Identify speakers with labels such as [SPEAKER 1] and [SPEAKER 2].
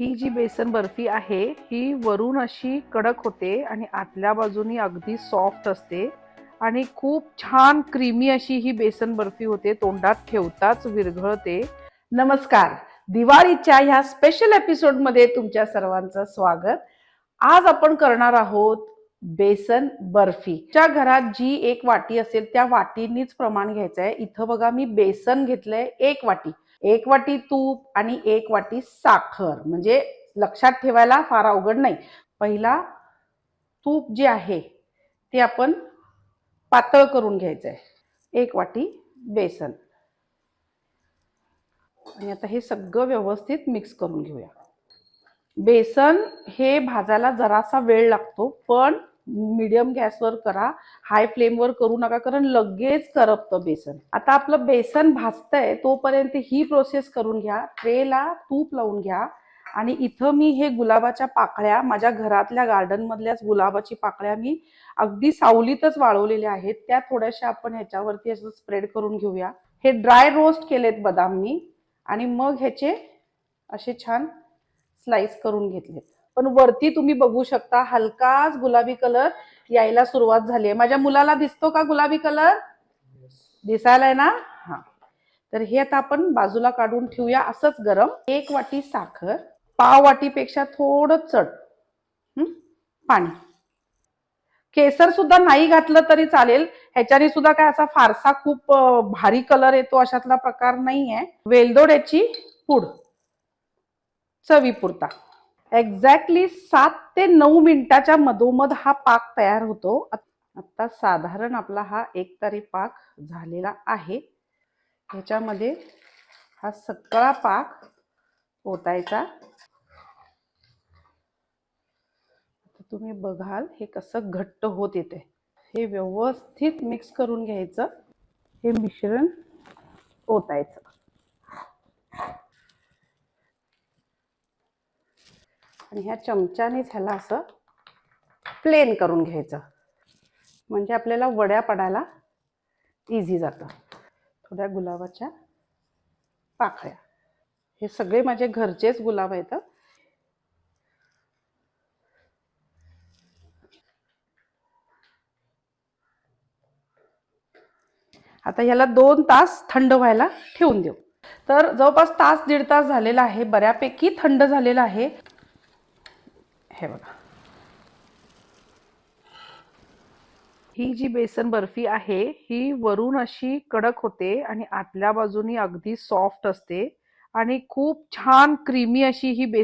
[SPEAKER 1] ही जी बेसन बर्फी आहे ही वरून अशी कडक होते आणि आतल्या बाजूनी अगदी सॉफ्ट असते आणि खूप छान क्रीमी अशी ही बेसन बर्फी होते तोंडात ठेवताच विरघळते. नमस्कार दिवाळीच्या ह्या स्पेशल एपिसोडमध्ये तुमच्या सर्वांचं स्वागत. आज आपण करणार आहोत बेसन बर्फी. च्या घरात जी एक वाटी असेल त्या वाटीनीच प्रमाण घ्यायचं आहे इथं बघा मी बेसन घेतलंय एक वाटी. एक वाटी तूप आणि एक वाटी साखर. म्हणजे लक्षात ठेवायला फार अवघड नाही. पहिला तूप जे आहे ते आपण पातळ करून घ्यायचं आहे एक वाटी बेसन. आणि आता हे सगळं व्यवस्थित मिक्स करून घेऊया. बेसन हे भाजायला जरासा वेळ लागतो पण मीडियम गॅसवर करा हाय फ्लेमवर करू नका कारण लगेच करपतं बेसन. आता आपलं बेसन भाजतंय तोपर्यंत ही प्रोसेस करून घ्या ट्रेला तूप लावून घ्या आणि इथं मी हे गुलाबाच्या पाकळ्या माझ्या घरातल्या गार्डनमधल्याच गुलाबाची पाकळ्या मी अगदी सावलीतच वाळवलेल्या आहेत त्या थोड्याशा आपण ह्याच्यावरती असं स्प्रेड करून घेऊया. हे ड्राय रोस्ट केलेत बदाम मी आणि मग ह्याचे असे छान स्लाइस करून घेतलेत. पण वरती तुम्ही बघू शकता हलकाच गुलाबी कलर यायला सुरुवात झाली आहे. माझ्या मुलाला दिसतो का गुलाबी कलर? दिसायलाय ना? हा. तर हे आता आपण बाजूला काढून ठेवूया असंच गरम. एक वाटी साखर पाव वाटीपेक्षा थोडं चढ हं? पाणी. केसर सुद्धा नाही घातलं तरी चालेल. ह्याच्याने सुद्धा काय असा फारसा खूप भारी कलर येतो अशातला प्रकार नाहीये. वेलदोड्याची पूड. चवीपुरता. एक्झॅक्टली सात ते नऊ मिनिटाच्या मधोमध हा पाक तयार होतो. आता साधारण आपला हा एक तारी पाक झालेला आहे. ह्याच्यामध्ये हा सगळा पाक ओतायचा. तुम्ही बघाल हे कसं घट्ट होत येते. हे व्यवस्थित मिक्स करून घ्यायचं. हे मिश्रण ओतायचं. आणि ह्या चमच्यानेच ह्याला असं प्लेन करून घ्यायचं. म्हणजे आपल्याला वड्या पडायला इझी जातं. थोड्या गुलाबाच्या पाकळ्या. हे सगळे माझे घरचेच गुलाब आहेत आता ह्याला दोन तास थंड व्हायला ठेवून देऊ. तर जवळपास तास दीड तास झालेला आहे. बऱ्यापैकी थंड झालेला आहे. हे बघा. ही जी बेसन बर्फी आहे ही वरून अशी कडक होते आणि आतल्या बाजूनी अगदी सॉफ्ट असते आणि खूप छान क्रीमी अशी ही बेसन